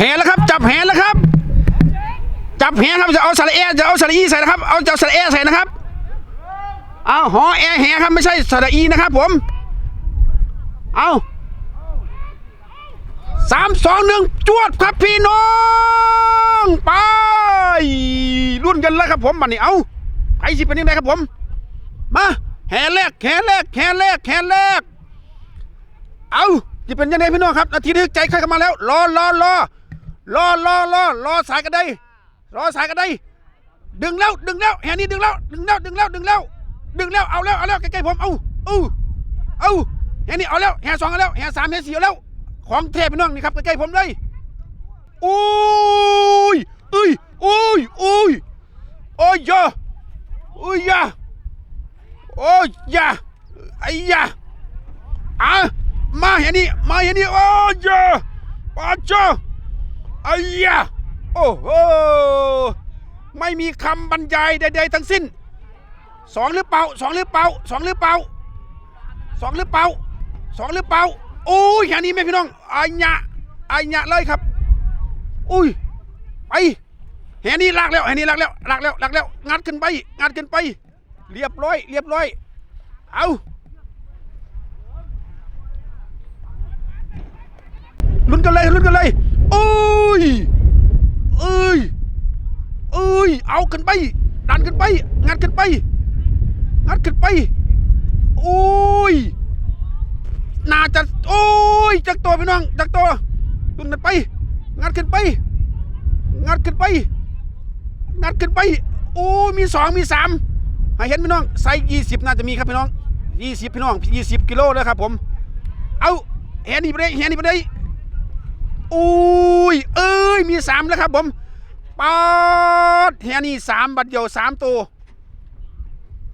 แหแล้วครับ จับแหแล้วครับ จับแหครับจะเอาสระเอจะเอาสระอีใส่นะครับ เอาจะเอาสระเอใส่นะครับ เอาหอแอแหครับไม่ใช่สระอีนะครับ ผม เอาสามสองหนึ่งจวดครับพี่น้องไปรุ่นกันแล้วครับผมบันนี้เอาไปสิเป็นยังไงครับผม มาแห่แรกแห่แรกแห่แรกแห่แรกเอาจะเป็นยังไงพี่น้องครับนาทีนี้ใจใครเข้ามาแล้ว รอรอรอ รอรอรอรอสายกันได้รอสายกันได้ดึงแล้วดึงแล้วแหนี้ดึงแล้วดึงแล้วดึงแล้วดึงแล้วดึงแล้วเอาแล้วเอาแล้วใกล้ๆผมเอาเอาเอาแหนี้เอาแล้วแหสองเอาแล้วแหสามแหสี่เอาแล้ว ของเทพพี่น้องนี่ครับใกล้ๆผมเลยโอ้ยเอ้ยโอ้ยโอ้ยโอ้ยยาโอ้ยยาโอ้ยยาไอ้ยาอะมาเห็นนี่มาเห็นนี่โอ้ยยาป้าจ้า ไอ้ยาโอ้โหไม่มีคำบรรยายใดๆทั้งสิ้นสองหรือเปล่าสองหรือเปล่าสองหรือเปล่าสองหรือเปล่าสองหรือเปล่าโอ้ยแค่นี้ไหมพี่น้องอัญญะอัญญะเลยครับอุ้ยไปแหนี้ลากแล้วแหนี้ลากแล้วลากแล้วลากแล้วงัดขึ้นไปงัดขึ้นไป เรียบร้อย เรียบร้อย เอาลุ้นกันเลยลุ้นกันเลย โอ้ยเอ้ยเอ้ย เอาขึ้นไป ดันขึ้นไป งัดขึ้นไป งัดขึ้นไป โอ้ย น่าจะ โอ้ยจากตัวพี่น้องจากตัวตุนกันไป งัดขึ้นไป งัดขึ้นไป งัดขึ้นไป โอ้มีสองมีสามให้เห็นพี่น้อง ไซส์ยี่สิบน่าจะมีครับพี่น้องยี่สิบพี่น้องยี่สิบกิโลแล้วครับผม เอาแหนี่ไปได้แหนี่ไปได้โอุ้ยเอ้ยมีสามแล้วครับผมปาดแหนี่สามบัดเดียวสามตัว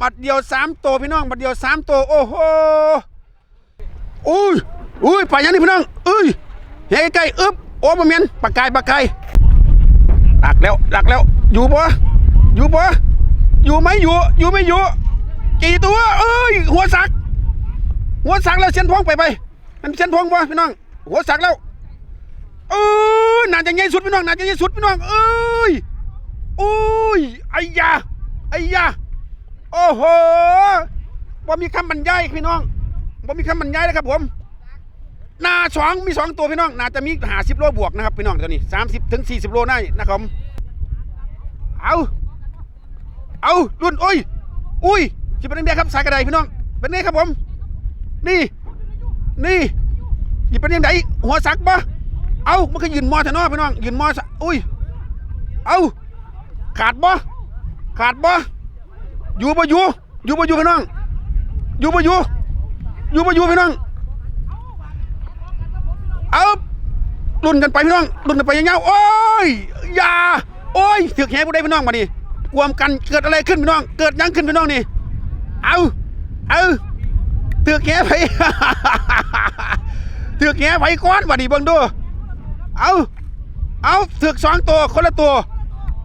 บัดเดียวสามตัวพี่น้องบัดเดียวสามตัวโอ้โหอุ้ยอุ้ยไปยังนี่พี่น้องอุ้ยเฮ้ยใกล้ๆอึ๊บโอ้มาเมียนปากกายปากกายดักแล้วดักแล้วอยู่ปะอยู่ปะอยู่ไหมอยู่อยู่ไม่อยู่กี่ตัวเอ้ยหัวสัก หัวสักแล้วเส้นพองไปไปมันเส้นพองปะพี่น้องหัวสักแล้ว เอ้ยน่าจะใหญ่สุดพี่น้องน่าจะใหญ่สุดพี่น้องเอ้ยอุ้ยไอ้ยาไอ้ยาโอ้โหว่ามีคำบรรยายพี่น้องผมมีคำบรรยายเลยครับผมหนาสองมีสองตัวพี่น้องนาจะมีหาสิบโลบวกนะครับพี่น้องตัวนี้สามสิบถึงสี่สิบโลได้นะครับเอาเอารุ่นโอ้ยอุ้ยจะเป็นยังไงครับสายกระไดพี่น้องเป็นไงครับผม นี่ นี่จะเป็นยังไงหัวสักปะ เอ้ามันก็ยืนมอเถอะนาะพี่น้องยืนมอสะอุ้ยเอ้าขาดปะขาดปะอยู่ปะอยู่อยู่ปะอยู่พี่น้องอยู่ปะอยู่อยู่มาอยู่พี่น้องเอารุ่นกันไปพี่น้องรุ่นกันไปยังเงาโอ้ยอย่าโอ้ยถือแขนผู้ใดพี่น้องมาดิกวมกันเกิดอะไรขึ้นพี่น้อง เกิดยังขึ้นพี่น้องนี่เอาเอาถือแขนไปถือแขนไปก้อนมาดิเบิ่งดู เอาเอาถือสองตัวคนละตัว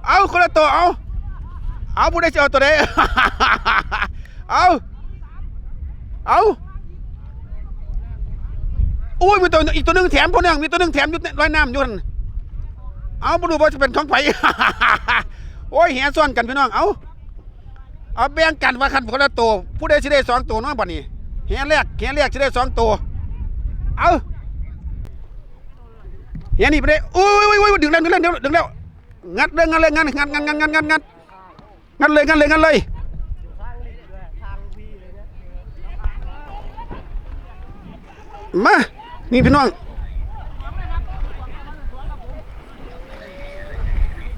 เอาคนละตัวเอาเอาผู้ใดจะเอตัวใดเอาเอาอุ้ยมีตัวอีกตัวหนึงแถมพวกนึงมีตัวหนึงแถมอยู่ร้อยน้ำอยู่นั่นเอามาดูว่าจะเป็นของไผ่โอ้ยแห่ซ้อนกันพี่น้องเอาเอาแบ่งกันว่าคันคนละตัวผู้ใดสิได้สองตัวเน้อยบ่นี้แห่แรกแห่แรกสิได้สองตัวเอา แห่นี่ไปได้อุ้ยอุ้ยอุ้ยดึงแล้วดึงแล้วดึงแล้วงัดเลยงัดเลยงัดงัดงัดงัดงัดงัดงัดงัดเลยงัดเลยงัดเลยมานี่พี่น้อง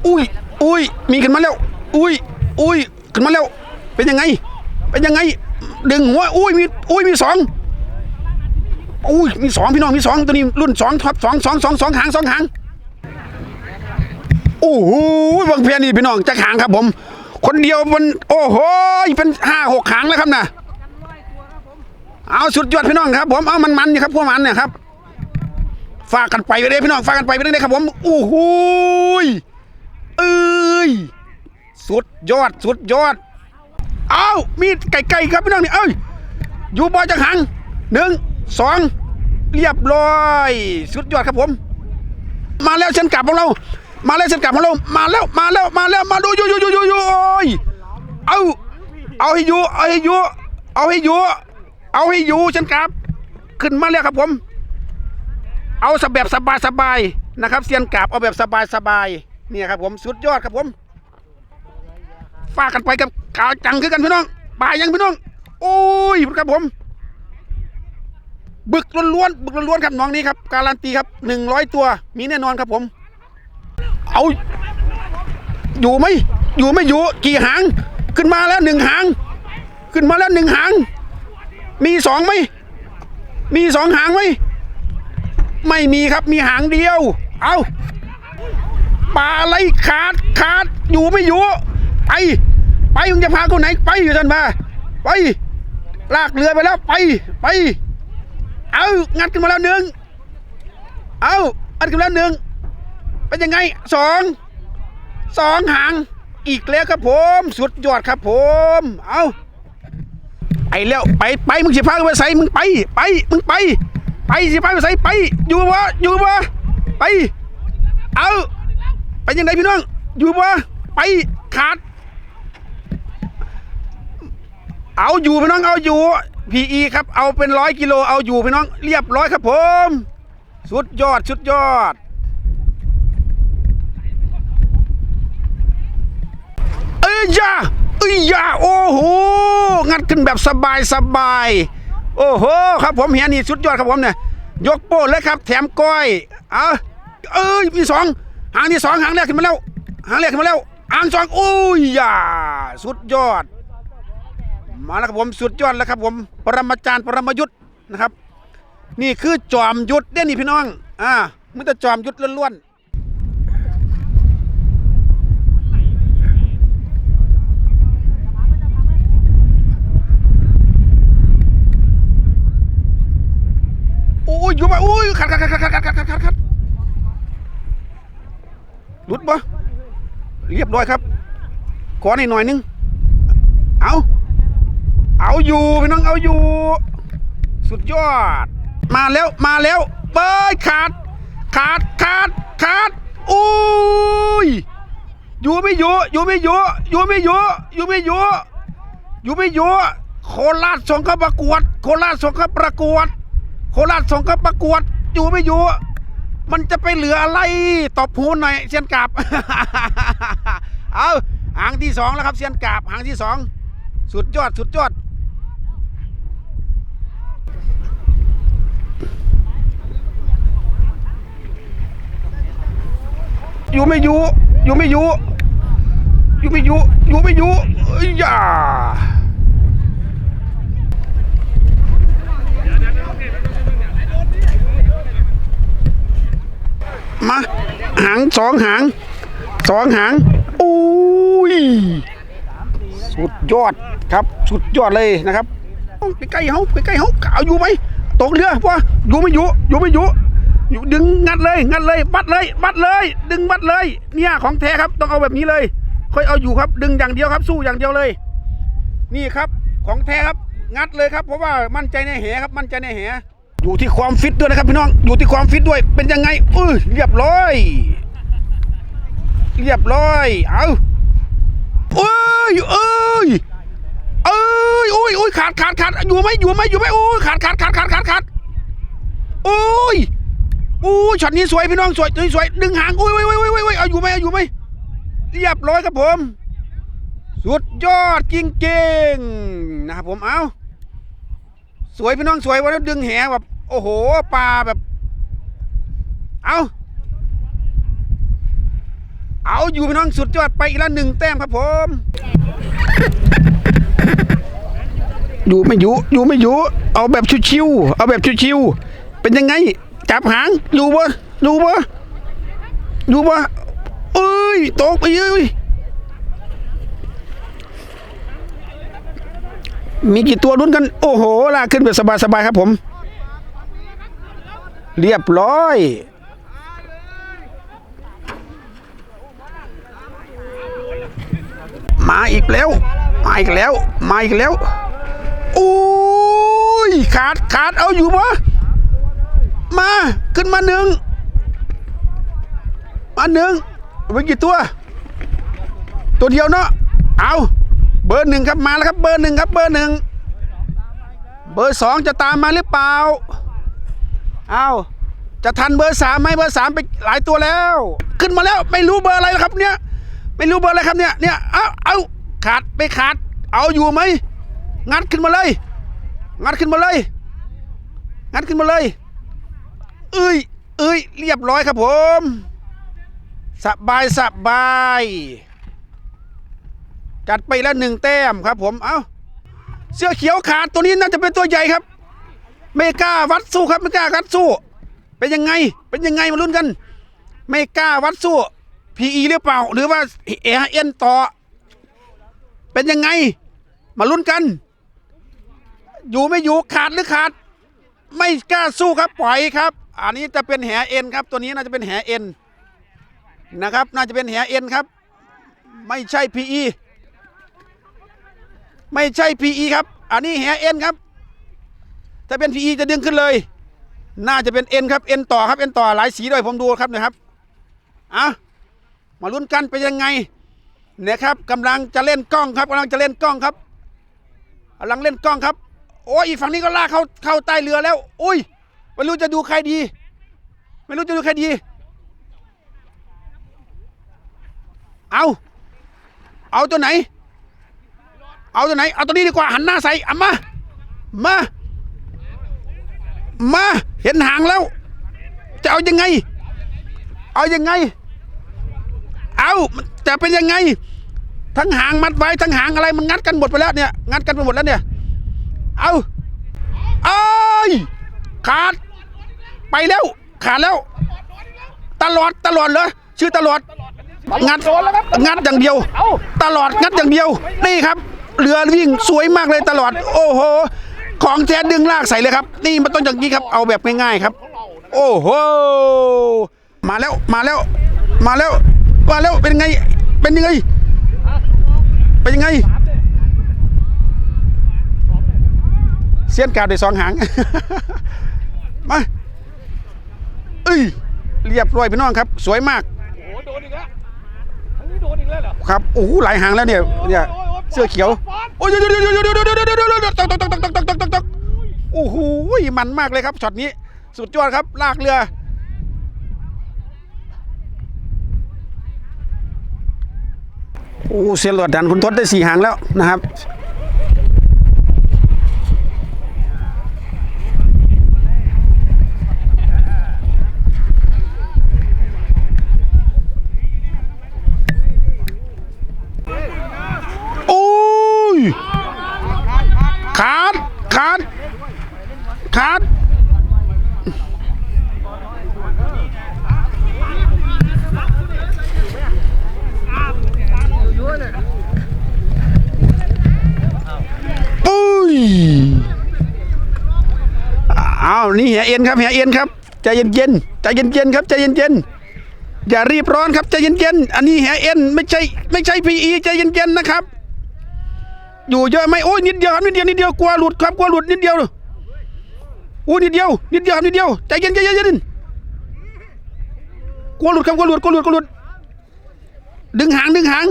อุ้ยอุ้ยมีขึ้นมาแล้วอุ้ยอุ้ยขึ้นมาแล้วเป็นยังไง เป็นยังไง ดึงหัวอุ้ยมีอุ้ยมีสอง อุ้ยมีสองพี่น้องมีสองตัวนี้รุ่นสองท็อปสองสองสองสองหางสองหางโอ้โหบางเพียนี่พี่น้องจะหางครับผม คนเดียวมันโอ้โหเป็นห้าหกหางแล้วครับนะเอาสุดยอดพี่น้องครับ ผมเอามันมันนี่ครับพวกมันเนี่ยครับฝากกันไปไปเลยพี่น้องฝากกันไปไปเลยครับผมโอ้โหเอ้ยสุดยอดสุดยอด เอามีไก่ไก่ครับพี่น้องนี่เอ้ยอยู่บ่อจังหังหนึ่ง สองเรียบร้อย สุดยอดครับผม มาแล้วเส้นกลับของเรา มาแล้วเส้นกลับของเรา มาแล้วมาแล้วมาแล้วมาดูอยู่อยู่อยู่อยู่อยู่โอ้ยเอาเอาให้อยู่เอาให้อยู่เอาให้อยู่เอาให้อยู่เส้นกลับ ขึ้นมาแล้วครับผม เอาสแบบสบายสบายนะครับเซียนกราบเอาแบบสบายสบายเนี่ยครับผมสุดยอดครับผมฝากกันไปกับกาวจังคือกันพี่น้องปลายังพี่น้อง โอ้ยครับผม บึกล้วนๆบึกล้วนๆครับน้องนี้ครับ การันตีครับหนึ่งร้อยตัว มีแน่นอนครับผม เอา อยู่ไหมอยู่ไม่อยู่กี่หาง ขึ้นมาแล้วหนึ่งหาง ขึ้นมาแล้วหนึ่งหาง มีสองไหมมีสองหางไหมไม่มีครับมีหางเดียว เอาปลาอะไรขาดขาดอยู่ไม่อยู่ไปไปมึงจะพากูไหน ไปอยู่ท่านมาไปลากเรือไปแล้วไปไป เอางัดขึ้นมาแล้วหนึ่งเอาอัดขึ้นมาแล้วหนึ่งเป็นยังไงสองสองหางอีกแล้วครับผม สุดยอดครับผม เอาไปแล้วไปไปมึงสิพากไปใส่มึงไปไปมึงไป ไปสิพาไปใส่ไปอยู่วะอยู่วะไป เอาไปยังไงพี่น้องอยู่วะไปขาด เอาอยู่พี่น้องเอาอยู่ พีอีครับเอาเป็นร้อยกิโลเอาอยู่พี่น้องเรียบร้อยครับผม สุดยอดสุดยอดเอ้ยยาเอ้ยยาโอ้โหงัดขึ้นแบบสบายสบายโอ้โหครับผมเฮียนี่สุดยอดครับผมเนี่ยยกโป้เลยครับ แถมก้อยเอาเอ้ยมีสองหางที่สองหางแรกขึ้นมาแล้วหางแรกขึ้นมาแล้วหางสองโอ้ยยาสุดยอด มาแล้วครับผมสุดยอดแล้วครับผมปรมาจารย์ปรมายุทธ์นะครับ นี่คือจอมยุทธเด้นี่พี่น้องอ่ามันจะจอมยุทธล้วนๆโอ้ยอยู่มาโอ้ยขัดขัดขัดขัดขัดขัดขัดขัดขัดหลุดปะเรียบร้อยครับ ขอหน่อยหน่อยนึงเอา เอาอยู่พี่น้องเอาอยู่ สุดยอด มาแล้วมาแล้วเปิดขาด ขาดขาดขาดโอ้ยอยู่ไม่อยู่อยู่ไม่อยู่อยู่ไม่อยู่อยู่ไม่อยู่อยู่ไม่อยู่โคราชส่งเข้าประกวด โคราชส่งเข้าประกวด โคราชส่งเข้าประกวด อยู่ไม่อยู่มันจะไปเหลืออะไรตบหูหน่อยเซียนกาบเอาหางที่สองแล้วครับเซียนกาบหางที่สองสุดยอดสุดยอด อยู่ไม่อยู่อยู่ไม่อยู่อยู่ไม่อยู่อยู่ไม่อยู่เอ้ยอย่ามาหางสองหางสองหางอุ้ยสุดยอดครับ สุดยอดเลยนะครับไปใกล้เขาไปใกล้เขาเอาอยู่ไหมตกเรือวะอยู่ไม่อยู่อยู่ไม่อยู่ อยู่ดึงงัดเลยงัดเลยบัดเลยบัดเลย ดึงบัดเลย เนี่ยของแท้ครับต้องเอาแบบนี้เลย ค่อยเอาอยู่ครับ ดึงอย่างเดียวครับ สู้อย่างเดียวเลย นี่ครับของแท้ครับ งัดเลยครับ เพราะว่ามั่นใจในแหครับ มั่นใจในแหอยู่ที่ความฟิตด้วยนะครับพี่น้องอยู่ที่ความฟิตด้วยเป็นยังไงอุ้ยเรียบร้อย เรียบร้อย เอาเอ้ยเอ้ยเอ้ยโอ้ยโอ้ยขาดขาดขาดอยู่ไหมอยู่ไหมอยู่ไหมโอ้ยขาดขาดขาดขาดขาดขาดโอ้ย อู้ช็อตนี้สวยพี่น้องสวยสวยสวยดึงหางโอ้ยโอ้ยโอ้ยโอ้ยโอ้ยเอาอยู่ไหมเอาอยู่ไหมเรียบร้อยครับผม สุดยอดจริงๆนะครับผมเอาสวยพี่น้องสวยวันนี้ดึงแหแบบโอ้โหปลาแบบ เอาเอาอยู่พี่น้องสุดยอดไปอีกแล้วหนึ่งแต้มครับผม อยู่ไม่อยู่อยู่ไม่อยู่เอาแบบชิวๆเอาแบบชิวๆเป็นยังไง จับหางอยู่บ่อยู่บ่อยู่บ่เอ้ยตกไปเอ้ยมีกี่ตัวลุ้นกัน โอ้โหลากขึ้นแบบสบายๆครับผม เรียบร้อย มาอีกแล้ว มาอีกแล้ว มาอีกแล้วโอ้ยขาดขาดเอาอยู่ปะ มาขึ้นมาหนึ่งมาหนึ่งเอาไปกี่ตัว ตัวเดียวเนาะเอาเบอร์หนึ่งครับมาแล้วครับเบอร์หนึ่งครับเบอร์หนึ่งเบอร์สองจะตามมาหรือเปล่าเอาจะทันเบอร์สามไหมเบอร์สามไปหลายตัวแล้ว ขึ้นมาแล้วไม่รู้เบอร์อะไรแล้วครับเนี่ยไม่รู้เบอร์อะไรครับเนี่ยเนี่ยเอาเอาขาดไปขาด เอาอยู่ไหมงัดขึ้นมาเลย งัดขึ้นมาเลย งัดขึ้นมาเลย เอ้ยเอ้ยเรียบร้อยครับผมสบายสบาย จัดไปแล้วหนึ่งแต้มครับผม เอาเสื้อเขียวขาดตัวนี้น่าจะเป็นตัวใหญ่ครับ ไม่กล้าวัดสู้ครับไม่กล้าวัดสู้ เป็นยังไง เป็นยังไงมาลุ้นกัน ไม่กล้าวัดสู้ PE หรือเปล่า หรือว่า AHN ต่อ เป็นยังไง มาลุ้นกัน อยู่ไม่อยู่ขาดหรือขาด ไม่กล้าสู้ครับปล่อยครับ อันนี้จะเป็นแหเอ็นครับ ตัวนี้น่าจะเป็นแหเอ็นนะครับ น่าจะเป็นแหเอ็นครับ ไม่ใช่ PE ไม่ใช่ PE ครับ อันนี้แหเอ็นครับ ถ้าเป็น PE จะดึงขึ้นเลย น่าจะเป็นเอ็นครับเอ็นต่อครับเอ็นต่อหลายสีด้วยผมดูครับนะครับอะมาลุ้นกันเป็นยังไงเนี่ยครับกำลังจะเล่นกล้องครับกำลังจะเล่นกล้องครับกำลังเล่นกล้องครับ โอ้ยอีกฝั่งนี้ก็ลากเข้าเข้าใต้เรือแล้ว อุ้ย ไม่รู้จะดูใครดี ไม่รู้จะดูใครดี เอาเอาตัวไหน เอาตัวไหน เอาตัวนี้ดีกว่าหันหน้าใส่เอามา มา มา เห็นหางแล้ว จะเอายังไง เอายังไง เอาจะเป็นยังไง ทั้งหางมัดไว้ทั้งหางอะไรมันงัดกันหมดไปแล้วเนี่ย งัดกันไปหมดแล้วเนี่ย เอาเอ้ยขาด ไปแล้วขาดแล้ว ตลอดตลอดเลยชื่อตลอดงัดงัดอย่างเดียว ตลอดงัดอย่างเดียวนี่ครับเรือวิ่งสวยมากเลยตลอด โอ้โห ของแท้ดึงลากใส่เลยครับ นี่มันต้องอย่างนี้ครับ เอาแบบง่ายๆครับ โอ้โห มาแล้วมาแล้ว มาแล้วมาแล้วเป็นไง เป็นยังไง เป็นยังไง เสี้ยนกาวได้สองหาง มาเอ้ยเรียบร้อยพี่น้องครับ สวยมากโอ้โหโดนอีกแล้วทั้งนี้โดนอีกแล้วเหรอครับโอ้โหหลายหางแล้วเนี่ยเนี่ยเสื้อเขียวโอ้ยเดี๋ยวเดี๋ยวเดี๋ยวเดี๋ยวเดี๋ยวเดี๋ยวเดี๋ยวเดี๋ยวเดี๋ยวตกตกตกตกตกตกตกตกตกโอ้โหมันมากเลยครับช็อตนี้สุดยอดครับลากเรือโอ้เสียหลอดดันคุณทศได้สี่หางแล้วนะครับ โอ้ย ขาด ขาด ขาด ปุ้ย อ้าว นี่เหียเอ็นครับเหียเอ็นครับใจเย็นๆใจเย็นๆครับใจเย็นๆอย่ารีบร้อนครับใจเย็นๆอันนี้เหียเอ็นไม่ใช่ไม่ใช่พีอีใจเย็นๆนะครับ อยู่เยอะไหมโอ้ยนิดเดียวครับนิดเดียวนิดเดียวกลัวหลุดครับกลัวหลุดนิดเดียวโอ้ยนิดเดียวนิดเดียวครับนิดเดียวใจเย็นใจเย็นใจเย็นกลัวหลุดครับกลัวหลุดกลัวหลุดกลัวหลุด ดึงหางดึงหาง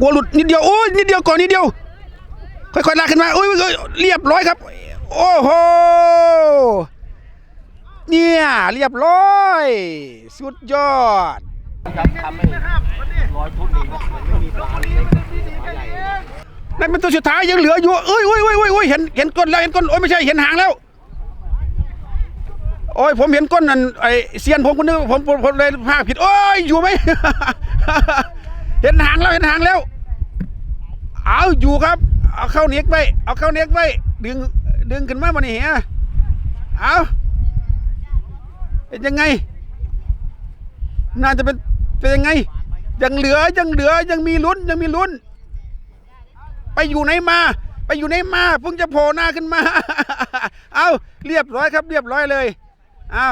กลัวหลุดนิดเดียวโอ้ยนิดเดียวก่อนนิดเดียว ค่อยๆลากขึ้นมาอ้ยโอ้ยเรียบร้อยครับ โอ้โหเนี่ยเรียบร้อย สุดยอดครับทำให้ร้อยทุนเองมันไม่มีปลาเล็กปลาใหญ่นั่นเป็นตัวสุดท้ายยังเหลืออยู่เอ้ยเอ้ยเอ้ยเอ้ยเอ้ยเห็นเห็นก้นแล้วเห็นก้นโอ้ยไม่ใช่เห็นหางแล้ว โอ้ยผมเห็นก้นนั่นไอเซียนผมคนนึงผมผมเลยภาคผิดโอ้ยอยู่ไหมเห็นหางแล้วเห็นหางแล้ว เอาอยู่ครับ เอาเข้าเน็กไว้ เอาเข้าเน็กไว้ ดึง ดึงขึ้นมาบันนี้เหียเอาเป็นยังไง น่าจะเป็น เป็นยังไง ยังเหลือ ยังเหลือ ยังมีลุ้น ยังมีลุ้น ไปอยู่ไหนมา ไปอยู่ไหนมาเพิ่งจะโผล่หน้าขึ้นมา เอาเรียบร้อยครับ เรียบร้อยเลย เอา